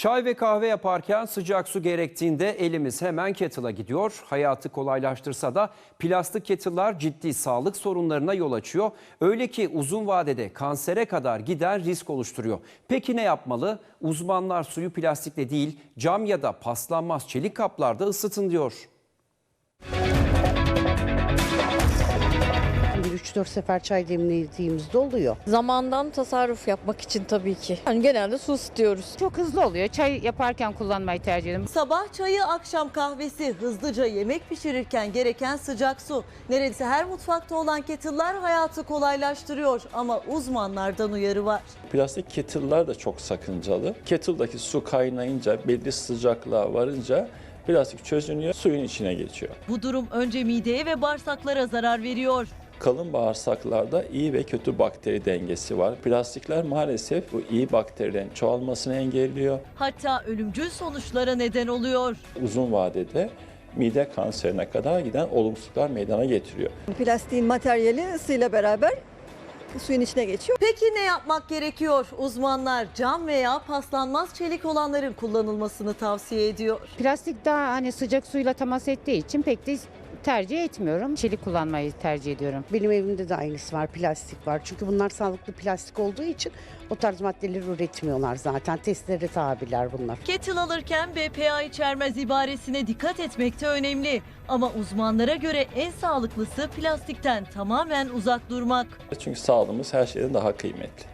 Çay ve kahve yaparken sıcak su gerektiğinde elimiz hemen kettle'a gidiyor. Hayatı kolaylaştırsa da plastik kettle'lar ciddi sağlık sorunlarına yol açıyor. Öyle ki uzun vadede kansere kadar giden risk oluşturuyor. Peki ne yapmalı? Uzmanlar suyu plastikle değil cam ya da paslanmaz çelik kaplarda ısıtın diyor. 3-4 sefer çay demlediğimizde oluyor. Zamandan tasarruf yapmak için tabii ki. Yani genelde su ısıtıyoruz. Çok hızlı oluyor. Çay yaparken kullanmayı tercih ediyorum. Sabah çayı, akşam kahvesi, hızlıca yemek pişirirken gereken sıcak su. Neredeyse her mutfakta olan kettle'lar hayatı kolaylaştırıyor ama uzmanlardan uyarı var. Plastik kettle'lar da çok sakıncalı. Kettle'daki su kaynayınca, belli sıcaklığa varınca plastik çözünüyor, suyun içine geçiyor. Bu durum önce mideye ve bağırsaklara zarar veriyor. Kalın bağırsaklarda iyi ve kötü bakteri dengesi var. Plastikler maalesef bu iyi bakterilerin çoğalmasını engelliyor. Hatta ölümcül sonuçlara neden oluyor. Uzun vadede mide kanserine kadar giden olumsuzluklar meydana getiriyor. Plastiğin materyali ısıyla beraber suyun içine geçiyor. Peki ne yapmak gerekiyor? Uzmanlar cam veya paslanmaz çelik olanların kullanılmasını tavsiye ediyor. Plastik daha hani sıcak suyla temas ettiği için pek de tercih etmiyorum. Çelik kullanmayı tercih ediyorum. Benim evimde de aynısı var, plastik var. Çünkü bunlar sağlıklı plastik olduğu için o tarz maddeleri üretmiyorlar zaten. Testlere tabiler bunlar. Kettle alırken BPA içermez ibaresine dikkat etmek de önemli. Ama uzmanlara göre en sağlıklısı plastikten tamamen uzak durmak. Çünkü sağlığımız her şeyden daha kıymetli.